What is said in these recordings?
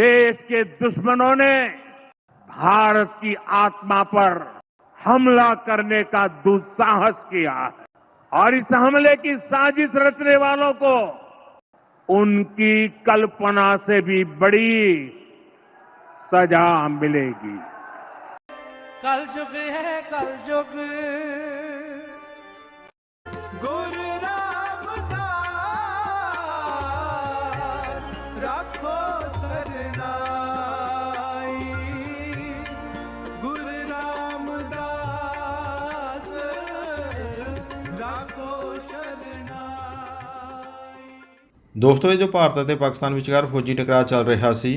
देश के दुश्मनों ने भारत की आत्मा पर हमला करने का दुस्साहस किया है और इस हमले की साजिश रचने वालों को उनकी कल्पना से भी बड़ी सजा मिलेगी। कल युग है, कल युग ਦੋਸਤੋ, ਇਹ ਜੋ ਭਾਰਤ ਅਤੇ ਪਾਕਿਸਤਾਨ ਵਿਚਕਾਰ ਫੌਜੀ ਟਕਰਾਅ ਚੱਲ ਰਿਹਾ ਸੀ,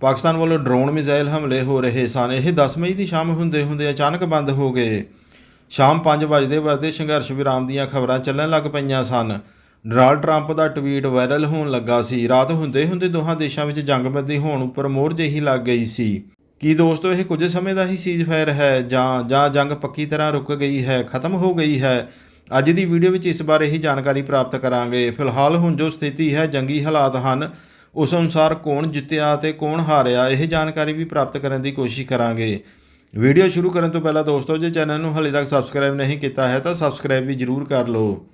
ਪਾਕਿਸਤਾਨ ਵੱਲੋਂ ਡਰੋਨ ਮਿਜ਼ਾਈਲ ਹਮਲੇ ਹੋ ਰਹੇ ਸਨ। ਇਹ 10 ਮਈ ਦੀ ਸ਼ਾਮ ਹੁੰਦੇ ਹੁੰਦੇ ਅਚਾਨਕ ਬੰਦ ਹੋ ਗਏ। ਸ਼ਾਮ 5 ਵਜੇ ਵਜਦੇ ਸੰਘਰਸ਼ ਵਿਰਾਮ ਦੀਆਂ ਖਬਰਾਂ ਚੱਲਣ ਲੱਗ ਪਈਆਂ ਸਨ। ਡੋਨਾਲਡ ਟਰੰਪ ਦਾ ਟਵੀਟ ਵਾਇਰਲ ਹੋਣ ਲੱਗਾ ਸੀ। ਰਾਤ ਹੁੰਦੇ ਹੁੰਦੇ ਦੋਹਾਂ ਦੇਸ਼ਾਂ ਵਿੱਚ ਜੰਗਬੰਦੀ ਹੋਣ ਉੱਪਰ ਮੋਹਰ ਜਿਹੀ ਲੱਗ ਗਈ ਸੀ। ਕੀ ਦੋਸਤੋ, ਇਹ ਕੁਝ ਸਮੇਂ ਦਾ ਹੀ ਸੀਜ਼ਫਾਇਰ ਹੈ ਜਾਂ ਜਾਂ ਜੰਗ ਪੱਕੀ ਤਰ੍ਹਾਂ ਰੁਕ ਗਈ ਹੈ, ਖਤਮ ਹੋ ਗਈ ਹੈ? ਅੱਜ ਦੀ ਵੀਡੀਓ ਵਿੱਚ ਇਸ ਬਾਰੇ ਹੀ ਜਾਣਕਾਰੀ ਪ੍ਰਾਪਤ ਕਰਾਂਗੇ। ਫਿਲਹਾਲ ਹੁਣ ਜੋ ਸਥਿਤੀ ਹੈ, ਜੰਗੀ ਹਾਲਾਤ ਹਨ, ਉਸ ਅਨੁਸਾਰ ਕੌਣ ਜਿੱਤਿਆ ਤੇ ਕੌਣ ਹਾਰਿਆ, ਇਹ ਜਾਣਕਾਰੀ ਵੀ ਪ੍ਰਾਪਤ ਕਰਨ ਦੀ ਕੋਸ਼ਿਸ਼ ਕਰਾਂਗੇ। ਵੀਡੀਓ ਸ਼ੁਰੂ ਕਰਨ ਤੋਂ ਪਹਿਲਾਂ ਦੋਸਤੋ, ਜੇ ਚੈਨਲ ਨੂੰ ਹਾਲੇ ਤੱਕ ਸਬਸਕ੍ਰਾਈਬ ਨਹੀਂ ਕੀਤਾ ਹੈ, ਤਾਂ ਸਬਸਕ੍ਰਾਈਬ ਵੀ ਜਰੂਰ ਕਰ ਲਓ।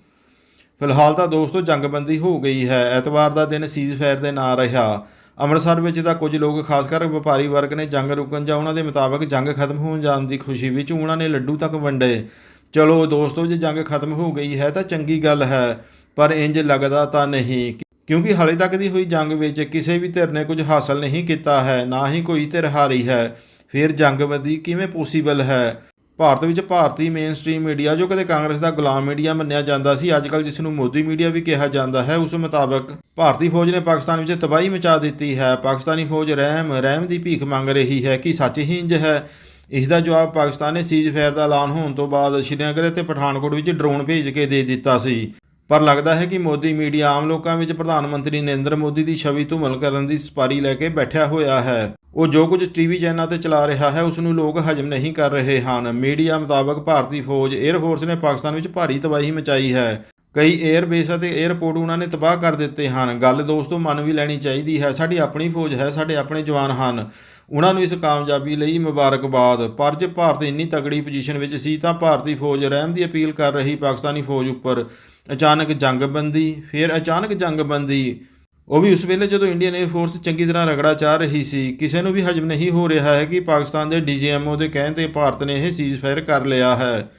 ਫਿਲਹਾਲ ਤਾਂ ਦੋਸਤੋ, ਜੰਗਬੰਦੀ ਹੋ ਗਈ ਹੈ। ਐਤਵਾਰ ਦਾ ਦਿਨ ਸੀਜ਼ਫਾਇਰ ਦੇ ਨਾਂ ਰਿਹਾ। ਅੰਮ੍ਰਿਤਸਰ ਵਿੱਚ ਤਾਂ ਕੁਝ ਲੋਕ, ਖਾਸ ਕਰ ਵਪਾਰੀ ਵਰਗ ਨੇ ਜੰਗ ਰੁਕਣ ਜਾਂ ਉਹਨਾਂ ਦੇ ਮੁਤਾਬਕ ਜੰਗ ਖਤਮ ਹੋਣ ਜਾਣ ਦੀ ਖੁਸ਼ੀ ਵਿੱਚ ਉਹਨਾਂ ਨੇ ਲੱਡੂ ਤੱਕ ਵੰਡੇ। ਚਲੋ ਦੋਸਤੋ, ਜੇ ਜੰਗ ਖਤਮ ਹੋ ਗਈ ਹੈ ਤਾਂ ਚੰਗੀ ਗੱਲ ਹੈ, ਪਰ ਇੰਜ ਲੱਗਦਾ ਤਾਂ ਨਹੀਂ। ਕਿਉਂਕਿ ਹਾਲੇ ਤੱਕ ਦੀ ਹੋਈ ਜੰਗ ਵਿੱਚ ਕਿਸੇ ਵੀ ਧਿਰ ਨੇ ਕੁਝ ਹਾਸਲ ਨਹੀਂ ਕੀਤਾ ਹੈ, ਨਾ ਹੀ ਕੋਈ ਧਿਰ ਹਾਰੀ ਹੈ। ਫਿਰ ਜੰਗਬੰਦੀ ਕਿਵੇਂ ਪੋਸੀਬਲ ਹੈ? ਭਾਰਤ ਵਿੱਚ ਭਾਰਤੀ ਮੇਨਸਟ੍ਰੀਮ ਮੀਡੀਆ ਜੋ ਕਦੇ ਕਾਂਗਰਸ ਦਾ ਗੁਲਾਮ ਮੀਡੀਆ ਮੰਨਿਆ ਜਾਂਦਾ ਸੀ ਅੱਜਕੱਲ ਜਿਸ ਨੂੰ ਮੋਦੀ ਮੀਡੀਆ ਵੀ ਕਿਹਾ ਜਾਂਦਾ ਹੈ, ਉਸ ਮੁਤਾਬਕ ਭਾਰਤੀ ਫੌਜ ਨੇ ਪਾਕਿਸਤਾਨ ਵਿੱਚ ਤਬਾਹੀ ਮਚਾ ਦਿੱਤੀ ਹੈ। ਪਾਕਿਸਤਾਨੀ ਫੌਜ ਰਹਿਮ ਰਹਿਮ ਦੀ ਭੀਖ ਮੰਗ ਰਹੀ ਹੈ ਕਿ ਸੱਚ ਹੀ ਇੰਜ ਹੈ। ਇਸ ਦਾ ਜਵਾਬ ਪਾਕਿਸਤਾਨ ਨੇ ਸੀਜ਼ਫਾਇਰ ਦਾ ਐਲਾਨ ਹੋਣ ਤੋਂ ਬਾਅਦ ਸ਼੍ਰੀਨਗਰ ਅਤੇ ਪਠਾਨਕੋਟ ਵਿੱਚ ਡਰੋਨ ਭੇਜ ਕੇ ਦੇ ਦਿੱਤਾ ਸੀ। ਪਰ ਲੱਗਦਾ ਹੈ ਕਿ ਮੋਦੀ ਮੀਡੀਆ ਆਮ ਲੋਕਾਂ ਵਿੱਚ ਪ੍ਰਧਾਨ ਮੰਤਰੀ ਨਰਿੰਦਰ ਮੋਦੀ ਦੀ ਛਵੀ ਧੂਮਲ ਕਰਨ ਦੀ ਸਪਾਰੀ ਲੈ ਕੇ ਬੈਠਿਆ ਹੋਇਆ ਹੈ। ਉਹ ਜੋ ਕੁਝ ਟੀਵੀ ਚੈਨਲਾਂ ਤੇ ਚਲਾ ਰਿਹਾ ਹੈ, ਉਸ ਨੂੰ ਲੋਕ ਹਜਮ ਨਹੀਂ ਕਰ ਰਹੇ ਹਨ। ਮੀਡੀਆ ਮੁਤਾਬਕ ਭਾਰਤੀ ਫੌਜ 에ਅਰ ਫੋਰਸ ਨੇ ਪਾਕਿਸਤਾਨ ਵਿੱਚ ਭਾਰੀ ਤਬਾਹੀ ਮਚਾਈ ਹੈ। ਕਈ 에ਅਰ ਬੇਸ ਅਤੇ 에ਅਰਪੋਰਟ ਉਹਨਾਂ ਨੇ ਤਬਾਹ ਕਰ ਦਿੱਤੇ ਹਨ। ਗੱਲ ਦੋਸਤੋ ਮੰਨ ਵੀ ਲੈਣੀ ਚਾਹੀਦੀ ਹੈ, ਸਾਡੀ ਆਪਣੀ ਫੌਜ ਹੈ, ਸਾਡੇ ਆਪਣੇ ਜਵਾਨ ਹਨ। ਉਹਨਾਂ ਨੂੰ ਇਸ ਕਾਮਯਾਬੀ ਲਈ ਮੁਬਾਰਕਬਾਦ। ਪਰ ਜੇ ਭਾਰਤ ਇੰਨੀ ਤਗੜੀ ਪੋਜੀਸ਼ਨ ਵਿੱਚ ਸੀ ਤਾਂ ਭਾਰਤੀ ਫੌਜ ਰਹਿਮ ਦੀ ਅਪੀਲ ਕਰ ਰਹੀ ਪਾਕਿਸਤਾਨੀ ਫੌਜ ਉੱਪਰ। ਅਚਾਨਕ ਜੰਗਬੰਦੀ, ਫਿਰ ਅਚਾਨਕ ਜੰਗਬੰਦੀ। ਉਹ ਵੀ ਉਸ ਵੇਲੇ ਜਦੋਂ ਇੰਡੀਅਨ 에ਅਰ ਫੋਰਸ ਚੰਗੀ ਤਰ੍ਹਾਂ ਰਗੜਾ ਚਾਹ ਰਹੀ ਸੀ, ਕਿਸੇ ਨੂੰ ਵੀ ਹਜਮ ਨਹੀਂ ਹੋ ਰਿਹਾ ਹੈ ਕਿ ਪਾਕਿਸਤਾਨ ਦੇ ਡੀਜੀਐਮਓ ਦੇ ਕਹਿਣ ਤੇ ਭਾਰਤ ਨੇ ਇਹ ਸੀਜ਼ਫਾਇਰ ਕਰ ਲਿਆ ਹੈ।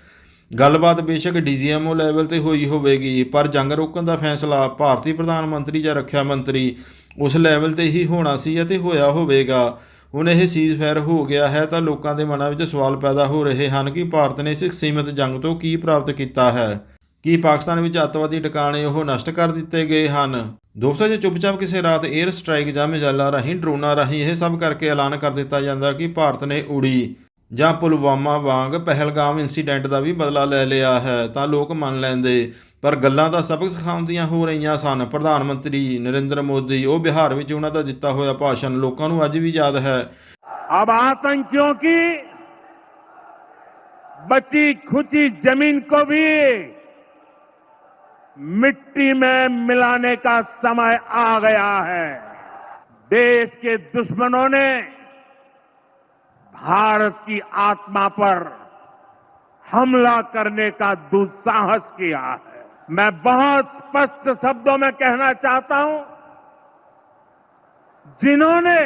ਗੱਲਬਾਤ ਬੇਸ਼ੱਕ ਡੀਜੀਐਮਓ ਲੈਵਲ ਤੇ ਹੋਈ ਹੋਵੇਗੀ, ਪਰ ਜੰਗ ਰੋਕਣ ਦਾ ਫੈਸਲਾ ਭਾਰਤੀ ਪ੍ਰਧਾਨ ਮੰਤਰੀ ਜਾਂ ਰੱਖਿਆ ਮੰਤਰੀ ਉਸ ਲੈਵਲ ਤੇ ਹੀ ਹੋਣਾ ਸੀ ਅਤੇ ਹੋਇਆ ਹੋਵੇਗਾ। ਹੁਣ ਇਹ ਸੀਜ਼ਫਾਇਰ ਹੋ ਗਿਆ ਹੈ ਤਾਂ ਲੋਕਾਂ ਦੇ ਮਨਾਂ ਵਿੱਚ ਸਵਾਲ ਪੈਦਾ ਹੋ ਰਹੇ ਹਨ ਕਿ ਭਾਰਤ ਨੇ ਇਸ ਸੀਮਤ ਜੰਗ ਤੋਂ ਕੀ ਪ੍ਰਾਪਤ ਕੀਤਾ ਹੈ? ਕੀ ਪਾਕਿਸਤਾਨ ਵਿੱਚ ਅੱਤਵਾਦੀ ਟਿਕਾਣੇ ਉਹ ਨਸ਼ਟ ਕਰ ਦਿੱਤੇ ਗਏ ਹਨ? ਦੋਸਤੋ, ਜੇ ਚੁੱਪਚਾਪ ਕਿਸੇ ਰਾਤ 에ਅਰ ਸਟ੍ਰਾਈਕ ਜਾਂ ਮਿਜ਼ਾਈਲਾਂ ਰਾਹੀਂ, ਡਰੋਨਾਂ ਰਾਹੀਂ ਇਹ ਸਭ ਕਰਕੇ ਐਲਾਨ ਕਰ ਦਿੱਤਾ ਜਾਂਦਾ ਕਿ ਭਾਰਤ ਨੇ ਉੜੀ ਜਾਂ ਪੁਲਵਾਮਾ ਵਾਂਗ ਪਹਿਲਗਾਮ ਇਨਸੀਡੈਂਟ ਦਾ ਵੀ ਬਦਲਾ ਲੈ ਲਿਆ ਹੈ ਤਾਂ ਲੋਕ ਮੰਨ ਲੈਂਦੇ ਪਰ ਗੱਲਾਂ ਤਾਂ ਸਬਕ ਸਿਖਾਉਂਦੀਆਂ ਹੋ ਰਹੀਆਂ ਸਨ ਪ੍ਰਧਾਨ ਮੰਤਰੀ ਨਰਿੰਦਰ ਮੋਦੀ ਉਹ ਬਿਹਾਰ ਵਿੱਚ ਉਹਨਾਂ ਦਾ ਦਿੱਤਾ ਹੋਇਆ ਭਾਸ਼ਣ ਲੋਕਾਂ ਨੂੰ ਅੱਜ ਵੀ ਯਾਦ ਹੈ अब आतंकियों की बची खुची जमीन को भी मिट्टी में मिलाने का समय आ गया है देश के दुश्मनों ने भारत की आत्मा पर हमला करने का दुस्साहस किया है मैं बहुत स्पष्ट शब्दों में कहना चाहता हूँ, जिन्होंने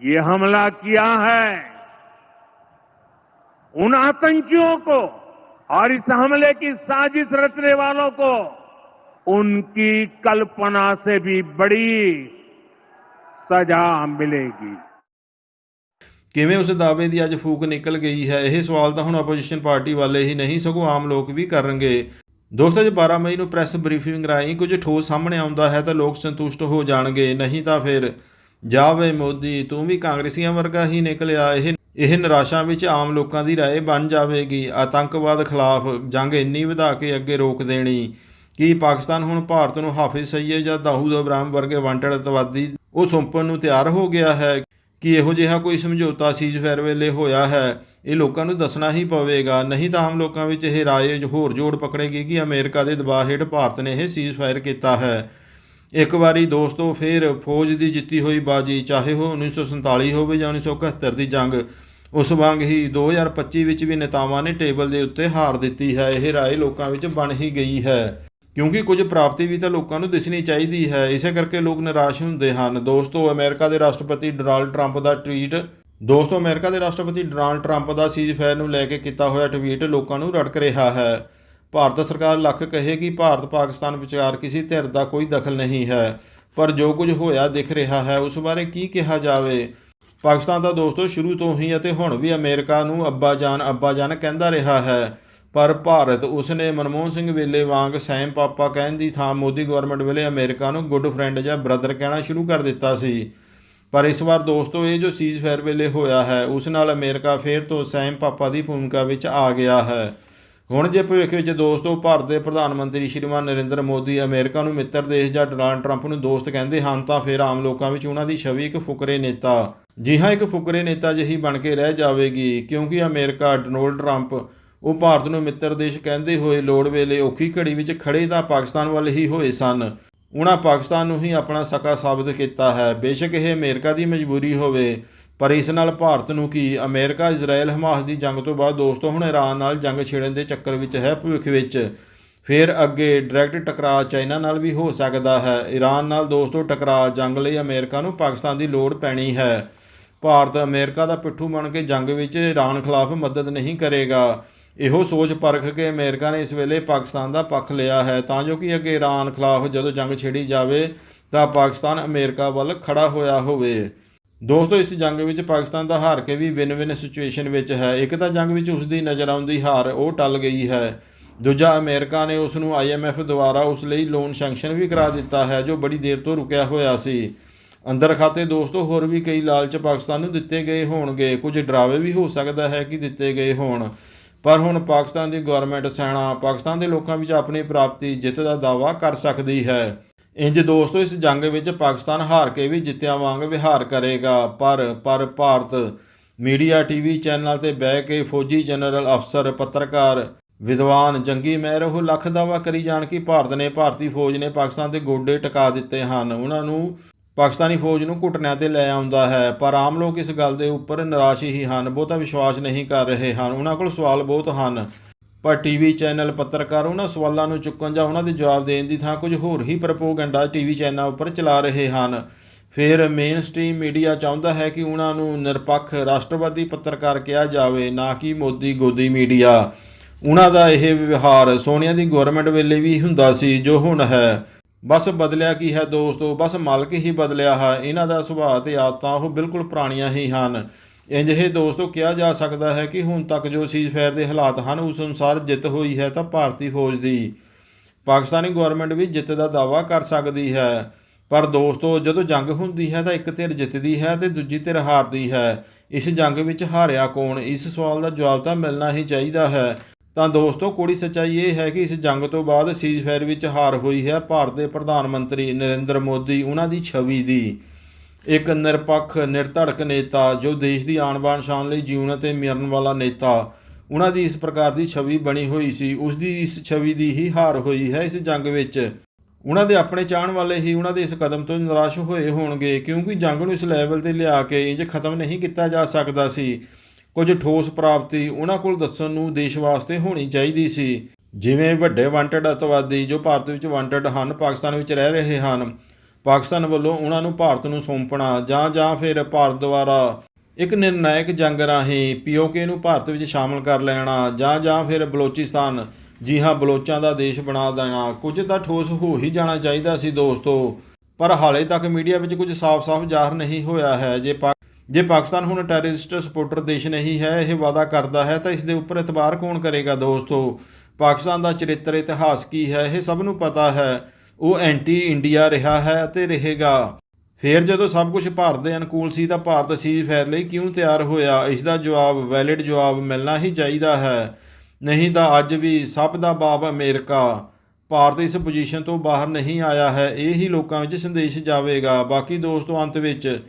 ये हमला किया है, उन आतंकियों को और इस हमले की साजिश रचने वालों को उनकी कल्पना से भी बड़ी सजा मिलेगी। ਕਿਵੇਂ ਉਸ ਦਾਅਵੇ ਦੀ ਅੱਜ ਫੂਕ ਨਿਕਲ ਗਈ ਹੈ ਇਹ ਸਵਾਲ ਤਾਂ ਹੁਣ ਆਪੋਜੀਸ਼ਨ ਪਾਰਟੀ ਵਾਲੇ ਹੀ ਨਹੀਂ ਸਗੋਂ ਆਮ ਲੋਕ ਵੀ ਕਰਨਗੇ ਦੋਸਤੋ ਜੇ 12 ਮਈ ਨੂੰ ਪ੍ਰੈਸ ਬਰੀਫਿੰਗ ਰਾਹੀਂ ਕੁਝ ਠੋਸ ਸਾਹਮਣੇ ਆਉਂਦਾ ਹੈ ਤਾਂ ਲੋਕ ਸੰਤੁਸ਼ਟ ਹੋ ਜਾਣਗੇ ਨਹੀਂ ਤਾਂ ਫਿਰ ਜਾ ਵੇ ਮੋਦੀ ਤੂੰ ਵੀ ਕਾਂਗਰਸੀਆਂ ਵਰਗਾ ਹੀ ਨਿਕਲਿਆ ਇਹ ਇਹ ਨਿਰਾਸ਼ਾ ਵਿੱਚ ਆਮ ਲੋਕਾਂ ਦੀ رائے ਬਣ ਜਾਵੇਗੀ ਆਤੰਕਵਾਦ ਖਿਲਾਫ ਜੰਗ ਇੰਨੀ ਵਧਾ ਕੇ ਅੱਗੇ ਰੋਕ ਦੇਣੀ ਕਿ ਪਾਕਿਸਤਾਨ ਹੁਣ ਭਾਰਤ ਨੂੰ ਹਾਫਿਜ਼ ਸਈਦ ਜਾਂ ਦਾਊਦ ਇਬਰਾਹਿਮ ਵਰਗੇ ਵਾਂਟਡ ਅਤਵਾਦੀ ਉਹ ਸੌਂਪਣ ਨੂੰ ਤਿਆਰ ਹੋ ਗਿਆ ਹੈ ਕਿ ਇਹੋ ਜਿਹਾ ਕੋਈ ਸਮਝੌਤਾ ਸੀਜ਼ ਸੀਜ਼ਫਾਇਰ ਵੇਲੇ ਹੋਇਆ ਹੈ, ਇਹ ਲੋਕਾਂ ਨੂੰ ਦੱਸਣਾ ਹੀ ਪਵੇਗਾ। ਨਹੀਂ ਤਾਂ ਆਮ ਲੋਕਾਂ ਵਿੱਚ ਇਹ ਰਾਏ ਹੋਰ ਜੋੜ ਪਕੜੇਗੀ ਕਿ ਅਮਰੀਕਾ ਦੇ ਦਬਾਅ ਹੇਠ ਭਾਰਤ ਨੇ ਇਹ ਸੀਜ਼ ਫਾਇਰ ਕੀਤਾ ਹੈ। ਇੱਕ ਵਾਰੀ ਦੋਸਤੋ, ਫਿਰ ਫੌਜ ਦੀ ਜਿੱਤੀ ਹੋਈ ਬਾਜੀ, ਚਾਹੇ ਉਹ 1947 ਹੋਵੇ ਜਾਂ 1971 ਦੀ ਜੰਗ, ਉਸ ਵਾਂਗ ਹੀ 2025 ਵਿੱਚ ਵੀ ਨੇਤਾਵਾਂ ਨੇ ਟੇਬਲ ਦੇ ਉੱਤੇ ਹਾਰ ਦਿੱਤੀ ਹੈ। ਇਹ ਰਾਏ ਲੋਕਾਂ ਵਿੱਚ ਬਣ ਹੀ ਗਈ ਹੈ। ਕਿਉਂਕਿ ਕੁਝ ਪ੍ਰਾਪਤੀ ਵੀ ਤਾਂ ਲੋਕਾਂ ਨੂੰ ਦਿਸਣੀ ਚਾਹੀਦੀ ਹੈ। ਇਸੇ ਕਰਕੇ ਲੋਕ ਨਿਰਾਸ਼ ਹੁੰਦੇ ਹਨ। ਦੋਸਤੋ, ਅਮਰੀਕਾ ਦੇ ਰਾਸ਼ਟਰਪਤੀ ਡੋਨਾਲਡ ਟਰੰਪ ਦਾ ਟਵੀਟ। ਦੋਸਤੋ, ਅਮਰੀਕਾ ਦੇ ਰਾਸ਼ਟਰਪਤੀ ਡੋਨਾਲਡ ਟਰੰਪ ਦਾ ਸੀਜ਼ਫਾਇਰ ਨੂੰ ਲੈ ਕੇ ਕੀਤਾ ਹੋਇਆ ਟਵੀਟ ਲੋਕਾਂ ਨੂੰ ਰੜਕ ਰਿਹਾ ਹੈ। ਭਾਰਤ ਸਰਕਾਰ ਲੱਖ ਕਹੇ ਕਿ ਭਾਰਤ ਪਾਕਿਸਤਾਨ ਵਿਚਕਾਰ ਕਿਸੇ ਧਿਰ ਦਾ ਕੋਈ ਦਖਲ ਨਹੀਂ ਹੈ, ਪਰ ਜੋ ਕੁਝ ਹੋਇਆ ਦਿਖ ਰਿਹਾ ਹੈ, ਉਸ ਬਾਰੇ ਕੀ ਕਿਹਾ ਜਾਵੇ? ਪਾਕਿਸਤਾਨ ਦਾ ਦੋਸਤੋ, ਸ਼ੁਰੂ ਤੋਂ ਹੀ ਅਤੇ ਹੁਣ ਵੀ ਅਮਰੀਕਾ ਨੂੰ ਅੱਬਾ ਜਾਨ ਅੱਬਾ ਜਾਨ ਕਹਿੰਦਾ ਰਿਹਾ ਹੈ। ਪਰ ਭਾਰਤ ਉਸਨੇ ਮਨਮੋਹਨ ਸਿੰਘ ਵੇਲੇ ਵਾਂਗ ਸੈਮ ਪਾਪਾ ਕਹਿਣ ਦੀ ਥਾਂ ਮੋਦੀ ਗਵਰਨਮੈਂਟ ਵੇਲੇ ਅਮਰੀਕਾ ਨੂੰ ਗੁੱਡ ਫਰੈਂਡ ਜਾਂ ਬ੍ਰਦਰ ਕਹਿਣਾ ਸ਼ੁਰੂ ਕਰ ਦਿੱਤਾ ਸੀ। ਪਰ ਇਸ ਵਾਰ ਦੋਸਤੋ, ਇਹ ਜੋ ਸੀਜ਼ ਫਾਇਰ ਵੇਲੇ ਹੋਇਆ ਹੈ, ਉਸ ਨਾਲ ਅਮਰੀਕਾ ਫੇਰ ਤੋਂ ਸੈਮ ਪਾਪਾ ਦੀ ਭੂਮਿਕਾ ਵਿੱਚ ਆ ਗਿਆ ਹੈ। ਹੁਣ ਜੇ ਭਵਿੱਖ ਵਿੱਚ ਦੋਸਤੋ, ਭਾਰਤ ਦੇ ਪ੍ਰਧਾਨ ਮੰਤਰੀ ਸ਼੍ਰੀਮਾਨ ਨਰਿੰਦਰ ਮੋਦੀ ਅਮਰੀਕਾ ਨੂੰ ਮਿੱਤਰ ਦੇਸ਼ ਜਾਂ ਡੋਨਾਲਡ ਟਰੰਪ ਨੂੰ ਦੋਸਤ ਕਹਿੰਦੇ ਹਨ, ਤਾਂ ਫਿਰ ਆਮ ਲੋਕਾਂ ਵਿੱਚ ਉਹਨਾਂ ਦੀ ਛਵੀ ਇੱਕ ਫੁਕਰੇ ਨੇਤਾ ਜੀ ਹਾਂ ਇੱਕ ਫੁਕਰੇ ਨੇਤਾ ਜਿਹੀ ਬਣ ਕੇ ਰਹਿ ਜਾਵੇਗੀ, ਕਿਉਂਕਿ ਅਮਰੀਕਾ ਡੋਨਾਲਡ ਟਰੰਪ ਉਹ ਭਾਰਤ ਨੂੰ ਮਿੱਤਰ ਦੇਸ਼ ਕਹਿੰਦੇ ਹੋਏ ਲੋੜ ਵੇਲੇ ਔਖੀ ਘੜੀ ਵਿੱਚ ਖੜੇ ਤਾਂ ਪਾਕਿਸਤਾਨ ਵੱਲ ਹੀ ਹੋਏ ਸਨ। ਉਹਨਾਂ ਪਾਕਿਸਤਾਨ ਨੂੰ ਹੀ ਆਪਣਾ ਸਕਾ ਸਾਬਤ ਕੀਤਾ ਹੈ। ਬੇਸ਼ੱਕ ਇਹ ਅਮਰੀਕਾ ਦੀ ਮਜਬੂਰੀ ਹੋਵੇ, ਪਰ ਇਸ ਨਾਲ ਭਾਰਤ ਨੂੰ ਕੀ? ਅਮਰੀਕਾ ਇਜ਼ਰਾਈਲ ਹਮਾਸ ਦੀ ਜੰਗ ਤੋਂ ਬਾਅਦ ਦੋਸਤੋ ਹੁਣ ਇਰਾਨ ਨਾਲ ਜੰਗ ਛੇੜਨ ਦੇ ਚੱਕਰ ਵਿੱਚ ਹੈ ਭਵਿੱਖ ਵਿੱਚ। ਫਿਰ ਅੱਗੇ ਡਾਇਰੈਕਟ ਟਕਰਾਅ ਚਾਈਨਾ ਨਾਲ ਵੀ ਹੋ ਸਕਦਾ ਹੈ। ਈਰਾਨ ਨਾਲ ਦੋਸਤੋ ਟਕਰਾਅ ਜੰਗ ਲਈ ਅਮਰੀਕਾ ਨੂੰ ਪਾਕਿਸਤਾਨ ਦੀ ਲੋੜ ਪੈਣੀ ਹੈ। ਭਾਰਤ ਅਮਰੀਕਾ ਦਾ ਪਿੱਠੂ ਬਣ ਕੇ ਜੰਗ ਵਿੱਚ ਈਰਾਨ ਖਿਲਾਫ ਮਦਦ ਨਹੀਂ ਕਰੇਗਾ। ਇਹੋ ਸੋਚ ਪਰਖ ਕੇ ਅਮਰੀਕਾ ਨੇ ਇਸ ਵੇਲੇ ਪਾਕਿਸਤਾਨ ਦਾ ਪੱਖ ਲਿਆ ਹੈ। ਤਾਂ ਜੋ ਕਿ ਅੱਗੇ ਇਰਾਨ ਖਿਲਾਫ ਜਦੋਂ ਜੰਗ ਛੇੜੀ ਜਾਵੇ, ਤਾਂ ਪਾਕਿਸਤਾਨ ਅਮਰੀਕਾ ਵੱਲ ਖੜਾ ਹੋਇਆ ਹੋਵੇ। ਦੋਸਤੋ, ਇਸ ਜੰਗ ਵਿੱਚ ਪਾਕਿਸਤਾਨ ਦਾ ਹਾਰ ਕੇ ਵੀ ਵਿਨ-ਵਿਨ ਸਿਚੁਏਸ਼ਨ ਵਿੱਚ ਹੈ। ਇੱਕ ਤਾਂ ਜੰਗ ਵਿੱਚ ਉਸ ਦੀ ਨਜ਼ਰ ਆਉਂਦੀ ਹਾਰ ਉਹ ਟਲ ਗਈ ਹੈ। ਦੂਜਾ, ਅਮਰੀਕਾ ਨੇ ਉਸ ਨੂੰ IMF ਦੁਆਰਾ ਉਸ ਲਈ ਲੋਨ ਸੈਂਕਸ਼ਨ ਵੀ ਕਰਾ ਦਿੱਤਾ ਹੈ, ਜੋ ਬੜੀ ਦੇਰ ਤੋਂ ਰੁਕਿਆ ਹੋਇਆ ਸੀ। ਅੰਦਰ ਖਾਤੇ ਦੋਸਤੋ, ਹੋਰ ਵੀ ਕਈ ਲਾਲਚ ਪਾਕਿਸਤਾਨ ਨੂੰ ਦਿੱਤੇ ਗਏ ਹੋਣਗੇ। ਕੁਝ ਡਰਾਵੇ ਵੀ ਹੋ ਸਕਦਾ ਹੈ ਕਿ ਦਿੱਤੇ ਗਏ ਹੋਣ। ਪਰ ਹੁਣ ਪਾਕਿਸਤਾਨ ਦੀ ਗਵਰਨਮੈਂਟ ਸੈਨਾ ਪਾਕਿਸਤਾਨ ਦੇ ਲੋਕਾਂ ਵਿੱਚ ਆਪਣੀ ਪ੍ਰਾਪਤੀ ਜਿੱਤ ਦਾ ਦਾਅਵਾ ਕਰ ਸਕਦੀ ਹੈ। ਇੰਜ ਦੋਸਤੋ, ਇਸ ਜੰਗ ਵਿੱਚ ਪਾਕਿਸਤਾਨ ਹਾਰ ਕੇ ਵੀ ਜਿੱਤਿਆਂ ਵਾਂਗ ਵਿਹਾਰ ਕਰੇਗਾ। ਪਰ ਪਰ ਭਾਰਤ ਮੀਡੀਆ, ਟੀਵੀ ਚੈਨਲ ਤੇ ਬਹਿ ਕੇ ਫੌਜੀ ਜਨਰਲ ਅਫਸਰ, ਪੱਤਰਕਾਰ, ਵਿਦਵਾਨ, ਜੰਗੀ ਮਹਿਰ ਉਹ ਲੱਖ ਦਾਵਾ ਕਰੀ ਜਾਣ ਕਿ ਭਾਰਤ ਨੇ, ਭਾਰਤੀ ਫੌਜ ਨੇ ਪਾਕਿਸਤਾਨ ਦੇ ਗੋਡੇ ਟਿਕਾ ਦਿੱਤੇ ਹਨ। ਉਹਨਾਂ ਨੂੰ ਪਾਕਿਸਤਾਨੀ ਫੌਜ ਨੂੰ ਘੁਟਨਿਆਂ ਤੇ ਲੈ ਆਉਂਦਾ ਹੈ, ਪਰ ਆਮ ਲੋਕ ਇਸ ਗੱਲ ਦੇ ਉੱਪਰ ਨਿਰਾਸ਼ ਹੀ ਹਨ, ਬਹੁਤਾ ਵਿਸ਼ਵਾਸ ਨਹੀਂ ਕਰ ਰਹੇ ਹਨ। ਉਹਨਾਂ ਕੋਲ ਸਵਾਲ ਬਹੁਤ ਹਨ, ਪਰ ਟੀਵੀ ਚੈਨਲ ਪੱਤਰਕਾਰ ਉਹਨਾਂ ਸਵਾਲਾਂ ਨੂੰ ਚੁੱਕਣ ਜਾਂ ਉਹਨਾਂ ਦੇ ਜਵਾਬ ਦੇਣ ਦੀ ਥਾਂ ਕੁਝ ਹੋਰ ਹੀ ਪ੍ਰੋਪਗੈਂਡਾ ਟੀਵੀ ਚੈਨਲ ਉੱਪਰ ਚਲਾ ਰਹੇ ਹਨ। ਫਿਰ ਮੇਨ ਸਟ੍ਰੀਮ ਮੀਡੀਆ ਚਾਹੁੰਦਾ ਹੈ ਕਿ ਉਹਨਾਂ ਨੂੰ ਨਿਰਪੱਖ ਰਾਸ਼ਟਰਵਾਦੀ ਪੱਤਰਕਾਰ ਕਿਹਾ ਜਾਵੇ, ਨਾ ਕਿ ਮੋਦੀ ਗੋਦੀ ਮੀਡੀਆ ਉਹਨਾਂ ਦਾ ਇਹ ਵਿਵਹਾਰ ਸੋਨੀਆ ਦੀ ਗਵਰਨਮੈਂਟ ਵੇਲੇ ਵੀ ਹੁੰਦਾ ਸੀ, ਜੋ ਹੁਣ ਹੈ। ਬਸ ਬਦਲਿਆ ਕੀ ਹੈ ਦੋਸਤੋ? ਬਸ ਮਾਲਕ ਹੀ ਬਦਲਿਆ ਹੈ। ਇਹਨਾਂ ਦਾ ਸੁਭਾਅ ਤੇ ਆਦਤਾਂ ਉਹ ਬਿਲਕੁਲ ਪੁਰਾਣੀਆਂ ਹੀ ਹਨ। ਇੰਜ ਇਹ ਦੋਸਤੋ, ਕਿਹਾ ਜਾ ਸਕਦਾ ਹੈ ਕਿ ਹੁਣ ਤੱਕ ਜੋ ਸੀਜ਼ਫਾਇਰ ਦੇ ਹਾਲਾਤ ਹਨ, ਉਸ ਅਨੁਸਾਰ ਜਿੱਤ ਹੋਈ ਹੈ ਤਾਂ ਭਾਰਤੀ ਫੌਜ ਦੀ। ਪਾਕਿਸਤਾਨੀ ਗਵਰਨਮੈਂਟ ਵੀ ਜਿੱਤ ਦਾ ਦਾਅਵਾ ਕਰ ਸਕਦੀ ਹੈ। ਪਰ ਦੋਸਤੋ, ਜਦੋਂ ਜੰਗ ਹੁੰਦੀ ਹੈ ਤਾਂ ਇੱਕ ਧਿਰ ਜਿੱਤਦੀ ਹੈ ਤੇ ਦੂਜੀ ਧਿਰ ਹਾਰਦੀ ਹੈ। ਇਸ ਜੰਗ ਵਿੱਚ ਹਾਰਿਆ ਕੌਣ? ਇਸ ਸਵਾਲ ਦਾ ਜਵਾਬ ਤਾਂ ਮਿਲਣਾ ਹੀ ਚਾਹੀਦਾ ਹੈ। ਤਾਂ ਦੋਸਤੋ, ਕੋੜੀ ਸੱਚਾਈ ਇਹ ਹੈ ਕਿ ਇਸ ਜੰਗ ਤੋਂ ਬਾਅਦ ਸੀਜ਼ਫਾਇਰ ਵਿੱਚ ਹਾਰ ਹੋਈ ਹੈ ਭਾਰਤ ਦੇ ਪ੍ਰਧਾਨ ਮੰਤਰੀ ਨਰਿੰਦਰ ਮੋਦੀ, ਉਹਨਾਂ ਦੀ ਛਵੀ ਦੀ। ਇੱਕ ਨਿਰਪੱਖ, ਨਿਰਧੜਕ ਨੇਤਾ, ਜੋ ਦੇਸ਼ ਦੀ ਆਣ ਬਾਣ ਸ਼ਾਨ ਲਈ ਜੀਵਨ ਅਤੇ ਮਰਨ ਵਾਲਾ ਨੇਤਾ, ਉਹਨਾਂ ਦੀ ਇਸ ਪ੍ਰਕਾਰ ਦੀ ਛਵੀ ਬਣੀ ਹੋਈ ਸੀ। ਉਸ ਦੀ ਇਸ ਛਵੀ ਦੀ ਹੀ ਹਾਰ ਹੋਈ ਹੈ। ਇਸ ਜੰਗ ਵਿੱਚ ਉਹਨਾਂ ਦੇ ਆਪਣੇ ਚਾਹਣ ਵਾਲੇ ਹੀ ਉਹਨਾਂ ਦੇ ਇਸ ਕਦਮ ਤੋਂ ਨਿਰਾਸ਼ ਹੋਏ ਹੋਣਗੇ, ਕਿਉਂਕਿ ਜੰਗ ਨੂੰ ਇਸ ਲੈਵਲ ਤੇ ਲਿਆ ਕੇ ਇੰਜ ਖਤਮ ਨਹੀਂ ਕੀਤਾ ਜਾ ਸਕਦਾ ਸੀ। ਕੁਝ ਠੋਸ ਪ੍ਰਾਪਤੀ ਉਹਨਾਂ ਕੋਲ ਦੱਸਣ ਨੂੰ ਦੇਸ਼ ਵਾਸਤੇ ਹੋਣੀ ਚਾਹੀਦੀ ਸੀ। ਜਿਵੇਂ ਵੱਡੇ ਵਾਂਟਡ ਅਤਵਾਦੀ ਜੋ ਭਾਰਤ ਵਿੱਚ ਵਾਂਟਡ ਹਨ, ਪਾਕਿਸਤਾਨ ਵਿੱਚ ਰਹਿ ਰਹੇ ਹਨ। ਪਾਕਿਸਤਾਨ ਵੱਲੋਂ ਉਹਨਾਂ ਨੂੰ ਭਾਰਤ ਨੂੰ ਸੌਂਪਣਾ ਜਾਂ ਜਾਂ ਫਿਰ ਭਾਰਤ ਦੁਆਰਾ ਇੱਕ ਨਿਰਣਾਇਕ ਜੰਗ ਰਾਹੀਂ ਪੀਓਕੇ ਨੂੰ ਭਾਰਤ ਵਿੱਚ ਸ਼ਾਮਲ ਕਰ ਲੈਣਾ ਜਾਂ ਜਾਂ ਫਿਰ ਬਲੋਚਿਸਤਾਨ, ਜੀ ਹਾਂ, ਬਲੋਚਾਂ ਦਾ ਦੇਸ਼ ਬਣਾ ਦੇਣਾ, ਕੁਝ ਤਾਂ ਠੋਸ ਹੋ ਹੀ ਜਾਣਾ ਚਾਹੀਦਾ ਸੀ ਦੋਸਤੋ। ਪਰ ਹਾਲੇ ਤੱਕ ਮੀਡੀਆ ਵਿੱਚ ਕੁਝ ਸਾਫ਼-ਸਾਫ਼ ਜ਼ਾਹਰ ਨਹੀਂ ਹੋਇਆ ਹੈ। ਜੇ ਪਾ ਜੇ ਪਾਕਿਸਤਾਨ ਹੁਣ ਟੈਰਰਿਸਟ, ਸਪੋਰਟਰ ਦੇਸ਼ ਨਹੀਂ ਹੈ, ਇਹ ਵਾਅਦਾ ਕਰਦਾ ਹੈ, ਤਾਂ ਇਸ ਦੇ ਉੱਪਰ ਇਤਬਾਰ ਕੌਣ ਕਰੇਗਾ ਦੋਸਤੋ? ਪਾਕਿਸਤਾਨ ਦਾ ਚਰਿੱਤਰ ਇਤਿਹਾਸ ਕੀ ਹੈ, ਇਹ ਸਭ ਨੂੰ ਪਤਾ ਹੈ। ਉਹ ਐਂਟੀ ਇੰਡੀਆ ਰਿਹਾ ਹੈ ਅਤੇ ਰਹੇਗਾ। ਫਿਰ ਜਦੋਂ ਸਭ ਕੁਝ ਭਾਰਤ ਦੇ ਅਨੁਕੂਲ ਸੀ, ਤਾਂ ਭਾਰਤ ਸੀਜ਼ ਫਾਇਰ ਲਈ ਕਿਉਂ ਤਿਆਰ ਹੋਇਆ? ਇਸ ਦਾ ਜਵਾਬ, ਵੈਲਿਡ ਜਵਾਬ ਮਿਲਣਾ ਹੀ ਚਾਹੀਦਾ ਹੈ। ਨਹੀਂ ਤਾਂ ਅੱਜ ਵੀ ਸਭ ਦਾ ਬਾਪ ਅਮਰੀਕਾ। ਭਾਰਤ ਇਸ ਪੋਜੀਸ਼ਨ ਤੋਂ ਬਾਹਰ ਨਹੀਂ ਆਇਆ ਹੈ, ਇਹ ਹੀ ਲੋਕਾਂ ਵਿੱਚ ਸੰਦੇਸ਼ ਜਾਵੇਗਾ। ਬਾਕੀ ਦੋਸਤੋ, ਅੰਤ ਵਿੱਚ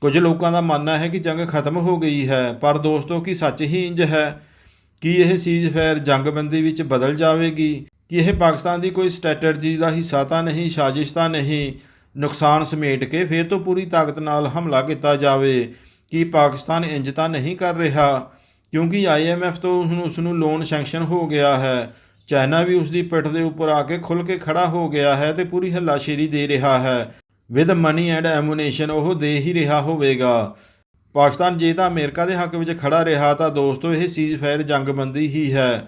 ਕੁਝ ਲੋਕਾਂ ਦਾ ਮੰਨਣਾ ਹੈ ਕਿ ਜੰਗ ਖਤਮ ਹੋ ਗਈ ਹੈ, ਪਰ ਦੋਸਤੋ ਕੀ ਸੱਚ ਹੀ ਇੰਜ ਹੈ? ਕਿ ਇਹ ਸੀਜ਼ ਫਾਇਰ ਜੰਗਬੰਦੀ ਵਿੱਚ ਬਦਲ ਜਾਵੇਗੀ? ਕਿ ਇਹ ਪਾਕਿਸਤਾਨ ਦੀ ਕੋਈ ਸਟ੍ਰੈਟਜੀ ਦਾ ਹਿੱਸਾ ਤਾਂ ਨਹੀਂ, ਸਾਜ਼ਿਸ਼ ਤਾਂ ਨਹੀਂ? ਨੁਕਸਾਨ ਸਮੇਟ ਕੇ ਫਿਰ ਤੋਂ ਪੂਰੀ ਤਾਕਤ ਨਾਲ ਹਮਲਾ ਕੀਤਾ ਜਾਵੇ। ਕਿ ਪਾਕਿਸਤਾਨ ਇੰਜ ਤਾਂ ਨਹੀਂ ਕਰ ਰਿਹਾ? ਕਿਉਂਕਿ ਆਈਐਮਐਫ ਤੋਂ ਹੁਣ ਉਸ ਨੂੰ ਲੋਨ ਸੈਂਕਸ਼ਨ ਹੋ ਗਿਆ ਹੈ। ਚਾਈਨਾ ਵੀ ਉਸ ਦੀ ਪਿੱਠ ਦੇ ਉੱਪਰ ਆ ਕੇ ਖੁੱਲ ਕੇ ਖੜਾ ਹੋ ਗਿਆ ਹੈ ਤੇ ਪੂਰੀ ਹੱਲਾਸ਼ੇਰੀ ਦੇ ਰਿਹਾ ਹੈ। ਵਿਦ ਮਨੀ ਐਂਡ ਐਮੂਨੇਸ਼ਨ ਉਹ ਦੇ ਹੀ ਰਿਹਾ ਹੋਵੇਗਾ ਪਾਕਿਸਤਾਨ ਜੇ ਤਾਂ ਅਮਰੀਕਾ ਦੇ ਹੱਕ ਵਿੱਚ ਖੜਾ ਰਿਹਾ ਤਾਂ ਦੋਸਤੋ ਇਹ ਸੀਜ਼ਫਾਇਰ ਜੰਗਬੰਦੀ ਹੀ ਹੈ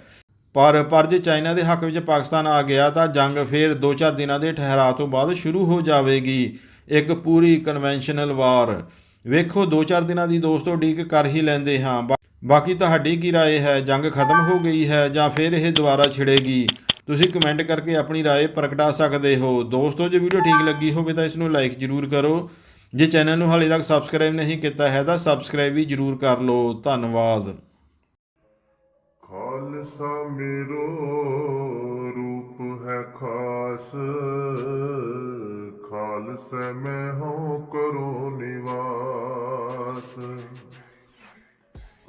ਪਰ ਪਰ ਜੇ ਚਾਈਨਾ ਦੇ ਹੱਕ ਵਿੱਚ ਪਾਕਿਸਤਾਨ ਆ ਗਿਆ ਤਾਂ ਜੰਗ ਫਿਰ 2-4 ਦਿਨਾਂ ਦੇ ਠਹਿਰਾਅ ਤੋਂ ਬਾਅਦ ਸ਼ੁਰੂ ਹੋ ਜਾਵੇਗੀ ਇੱਕ ਪੂਰੀ ਕਨਵੈਨਸ਼ਨਲ ਵਾਰ ਵੇਖੋ 2-4 ਦਿਨਾਂ ਦੀ ਦੋਸਤੋ ਡੀਕ ਕਰ ਹੀ ਲੈਂਦੇ ਹਾਂ ਬਾ- ਬਾਕੀ ਤੁਹਾਡੀ ਕੀ رائے ਹੈ ਜੰਗ ਖਤਮ ਹੋ ਗਈ ਹੈ ਜਾਂ ਫਿਰ ਇਹ ਦੁਬਾਰਾ ਛਿੜੇਗੀ ਤੁਸੀਂ ਕਮੈਂਟ ਕਰਕੇ ਆਪਣੀ رائے ਪ੍ਰਗਟਾ ਸਕਦੇ ਹੋ ਦੋਸਤੋ ਜੇ ਵੀਡੀਓ ਠੀਕ ਲੱਗੀ ਹੋਵੇ ਤਾਂ ਇਸ ਨੂੰ ਲਾਈਕ ਜ਼ਰੂਰ ਕਰੋ ਜੇ ਚੈਨਲ ਨੂੰ ਹਾਲੇ ਤੱਕ ਸਬਸਕ੍ਰਾਈਬ ਨਹੀਂ ਕੀਤਾ ਹੈ ਤਾਂ ਸਬਸਕ੍ਰਾਈਬ ਵੀ ਜ਼ਰੂਰ ਕਰ ਲਓ ਧੰਨਵਾਦ ਖਾਲਸਾ ਮੇਰੋ ਰੂਪ ਹੈ ਖਾਸ ਖਾਲਸਾ ਮੈਂ ਹਉ ਕਰੋ ਨਿਵਾਸ